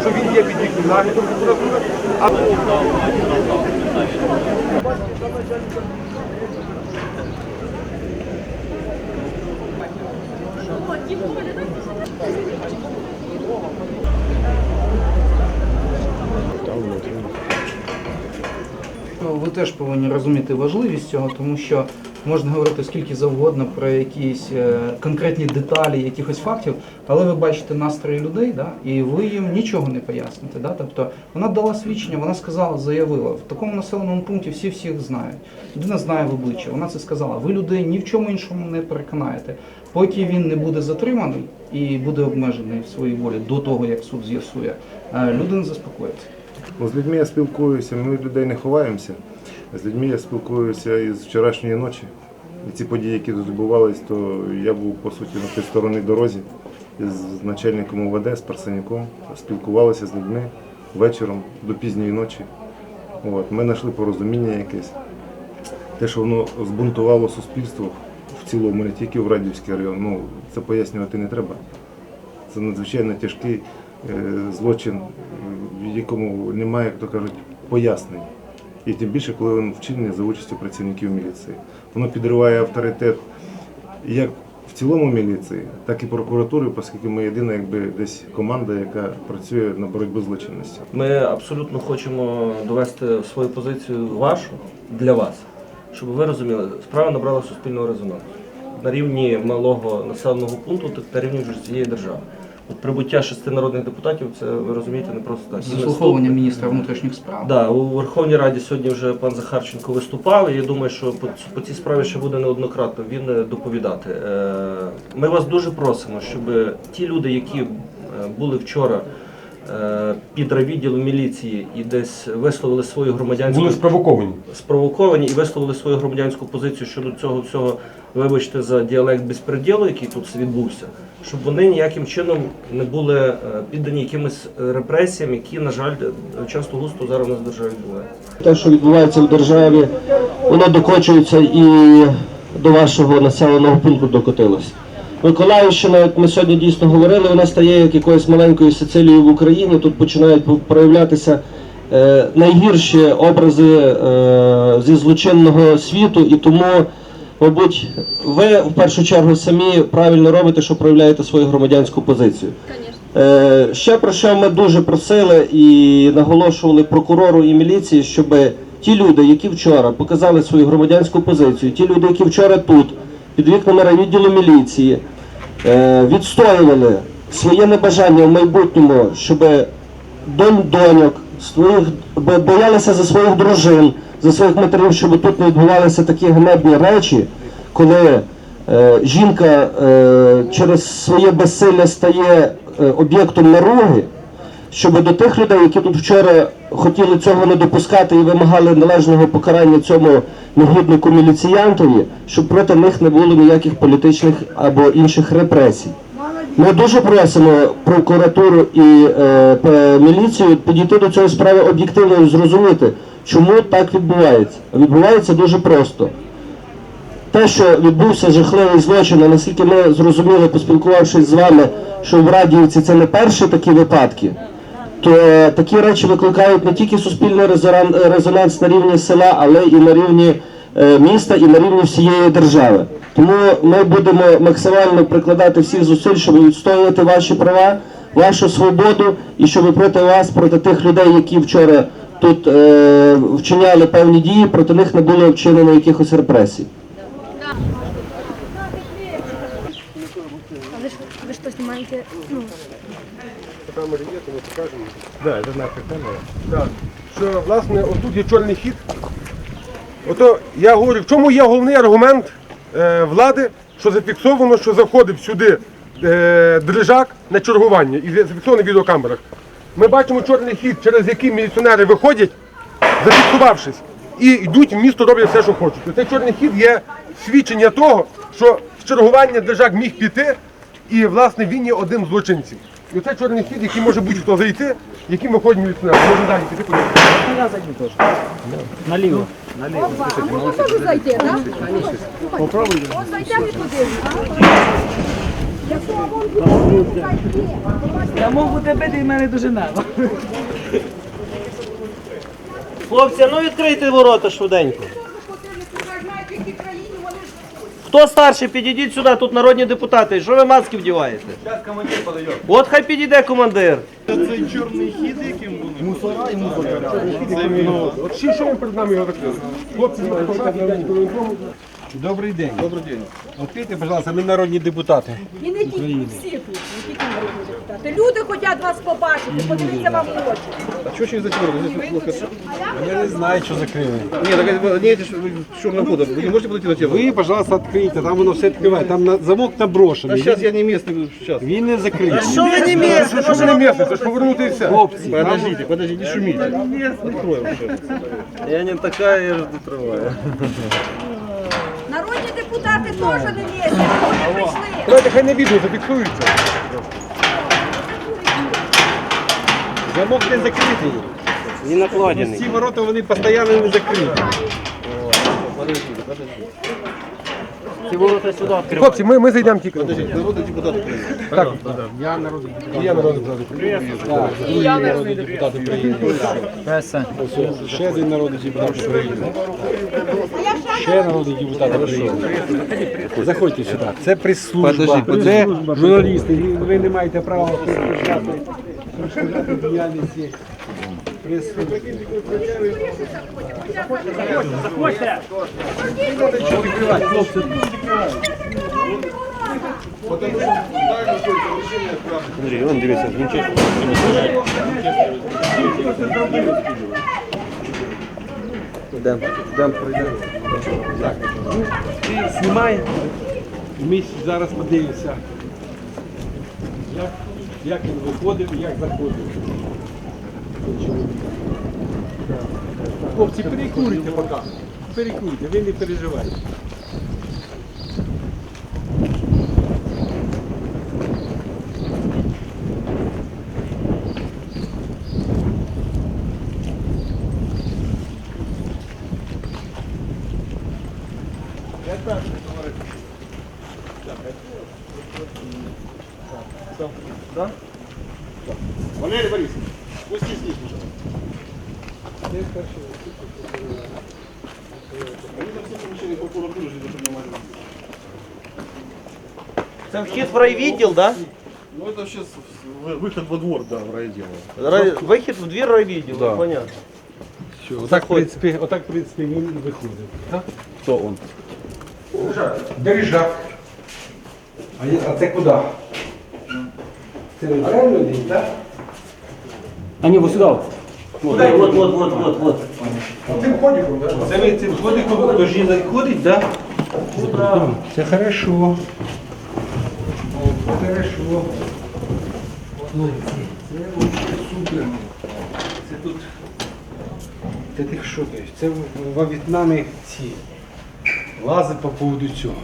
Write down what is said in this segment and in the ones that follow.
Що він є під їхнім наглядом? Прокуратури, а Ну, ви теж повинні розуміти важливість цього, тому що можна говорити скільки завгодно про якісь е, конкретні деталі якихось фактів, але ви бачите настрої людей, да, і ви їм нічого не поясните. Да? Тобто вона дала свідчення, вона сказала, заявила. В такому населеному пункті всі всіх знають. Людина знає в обличчя, вона це сказала. Ви людей ні в чому іншому не переконаєте. Поки він не буде затриманий і буде обмежений в своїй волі до того, як суд з'ясує, е, люди не заспокояться. Ну, з людьми я спілкуюся, ми людей не ховаємося. З людьми я спілкуюся із вчорашньої ночі. І ці події, які тут відбувались, то я був по суті на той стороні дорозі з начальником УВД, з Парсенюком, спілкувалися з людьми вечором до пізньої ночі. От. Ми знайшли порозуміння якесь. Те, що воно збунтувало суспільство в цілому, не тільки в Радівський район, ну це пояснювати не треба. Це надзвичайно тяжкий е, злочин, в якому немає, як то кажуть, пояснень. І тим більше, коли він вчинений за участю працівників міліції. Воно підриває авторитет як в цілому міліції, так і прокуратури, оскільки ми єдина якби десь команда, яка працює на боротьбу з злочинністю. Ми абсолютно хочемо довести свою позицію вашу для вас, щоб ви розуміли, справа набрала суспільного резонансу на рівні малого населеного пункту, так на рівні цієї держави. Прибуття шести народних депутатів, це ви розумієте, не просто так. Заслуховування міністра внутрішніх справ. Да, у Верховній Раді сьогодні вже пан Захарченко виступав. І я думаю, що по, по цій справі ще буде неоднократно він е, доповідати. Е, Ми вас дуже просимо, щоб ті люди, які е, були вчора е, під райвідділом міліції і десь висловили свою громадянську були спровоковані. спровоковані і висловили свою громадянську позицію щодо цього всього, вибачте за діалект безпреділу, який тут відбувся, щоб вони ніяким чином не були е, піддані якимось репресіям, які, на жаль, часто густо зараз у нас в державі відбуваються. те, що відбувається в державі, воно докочується і до вашого населеного пункту докотилося. Миколаївщина, як ми сьогодні дійсно говорили, вона стає як якоюсь маленькою Сицилією в Україні. Тут починають проявлятися е, найгірші образи е, зі злочинного світу, і тому, мабуть, ви в першу чергу самі правильно робите, що проявляєте свою громадянську позицію. Е, Ще про що ми дуже просили і наголошували прокурору і міліції, щоб ті люди, які вчора показали свою громадянську позицію, ті люди, які вчора тут, під вікнами райвідділу міліції, е, відстоювали своє небажання в майбутньому, щоб донь доньок, своїх боялися за своїх дружин, за своїх матерів, щоб тут не відбувалися такі ганебні речі, коли е, жінка е, через своє безсилля стає об'єктом наруги, щоб до тих людей, які тут вчора хотіли цього не допускати і вимагали належного покарання цьому негіднику міліціянтові, щоб проти них не було ніяких політичних або інших репресій. Ми дуже просимо прокуратуру і е, міліцію підійти до цієї справи об'єктивно і зрозуміти, чому так відбувається. Відбувається дуже просто. Те, що відбувся жахливий злочин, а наскільки ми зрозуміли, поспілкувавшись з вами, що в Радіївці це не перші такі випадки, то е, такі речі викликають не тільки суспільний резонан- резонанс на рівні села, але і на рівні е, міста, і на рівні всієї держави. Тому ми будемо максимально прикладати всіх зусиль, щоб відстоювати ваші права, вашу свободу, і щоб проти вас, проти тих людей, які вчора тут е, вчиняли певні дії, проти них не було вчинено якихось репресій. А вы, ж- вы что? Ну, Камери є, то ми покажемо. Да, це наша камера. Так. Що, власне, отут є чорний хід. Ото я говорю, в чому є головний аргумент е, влади, що зафіксовано, що заходив сюди е, дрижак на чергування і зафіксовано в відеокамерах. Ми бачимо чорний хід, через який міліціонери виходять, зафіксувавшись, і йдуть в місто, роблять все, що хочуть. Цей чорний хід є свідчення того, що з чергування дрижак міг піти, і власне він є один з злочинців. І оце чорний хід, який може будь-хто зайти, яким виходимо від ТНЕП. Може далі піти куди. Можна теж зайти, так? Попробуйте. От зайдемо і подивимося. Якщо вон зайти, Я можу тебе, ти в мене дуже нема. Хлопці, ну відкрийте ворота швиденько. Хто старший, підійдіть сюди, тут народні депутати. Що ви маски вдіваєте? Зараз командир подойде. От хай підійде командир. От ще що він перед нами його закрили? Хлопці, з фотографії 5 хвилин тому. Добрий день. Добрий день. Відкрийте, пожалуйста, ми народні депутати. І не тільки всі тут, не тільки народні депутати. Люди хочуть вас побачити, подивитися вам в очі. А що ще закрили? Я не знаю, що закрили. Ні, так ні, чорного хода. Ви не можете подойти на тему? Ви, пожалуйста, відкрийте, там воно все відкриває. Там на замок наброшений. Зараз я не місний, зараз. Він не закритий. Що ви не місце? Що ж не місце? Це ж повернути і все. Хлопці, Подождите, подождите, не шумите. Я не така, я ж дотриваю. Теж не місці, вони прийшли. Давайте хай на відео зафіксується. замок не закритий. Не накладений. Ці ворота вони постійно не закриті. Ці ворота сюди відкривають. Хлопці, ми, ми зайдемо тільки. Народний депутат України. Так, я народний депутат. Я народний депутат. Ще один народний депутат України. Ще народний депутат України. Заходьте сюди. Це прес-служба. Це журналісти. Ви не маєте права розповідати розповідати діяльності прес-служби. Ти і Ми зараз подивимося, як, як він виходив і як заходив. Хлопці, перекурите поки. Перекурите, ви не переживайте. Валерий Борисович, спустись вниз, пожалуйста. Они там все помещения прокуратуры же должны нормально. Це вхід в райвідділ, так? Ну это сейчас выход во двор, да, в райдело. Да? Вихід в двір райвідділу, Да. понятно. Що, отак, в принципі, отак, в принципі, він виходив. Так? Кто он? Дирижак. А, я- а це куди? Це не правильно день, так? А ні, ось сюди. От, от, от, от, от, от. Цим ходиком, так? Це ви цим ходиком до жінок ходить, так? Да? Це хорошо. О, Це хорошо. Це вообще супер. Це тут. Це ти що ти? Це в, во В'єтнамі ці лази по поводу цього.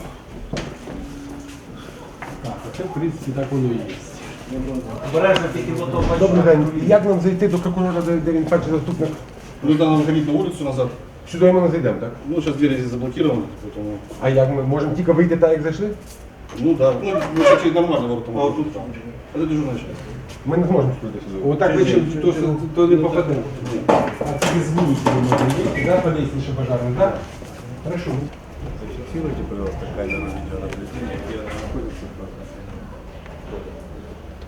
Так, а це в принципі так воно і є. Обережно тільки потім. Добрий день. Як нам зайти до прокурора, де, де він перший заступник? Ну, надо выходить на улицу назад. Сюди ми не зайдемо, так? Ну, сейчас двери здесь заблокированы, поэтому... А як ми можемо тільки вийти так, як зайшли? Ну да, ну, мы сейчас через нормально ворота можем. Это дежурная часть. Ми не зможемо сюди сюди. Отак ви чи- то, то, то не попаде. А це з вулиці ви можете їхати, да, по лестнице пожарной, да? Хорошо. Зафиксируйте, пожалуйста, камеру видеонаблюдения,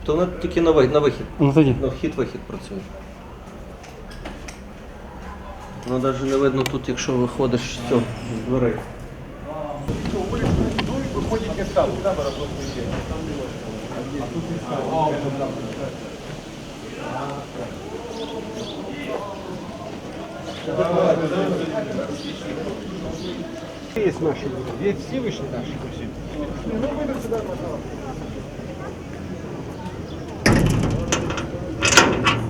То вона тільки на вихід, на вихід. Ну тоді. На вхід-вихід працює. Ну навіть не видно тут, якщо виходиш з цього з дверей. Є наші люди. Є всі вийшли наші.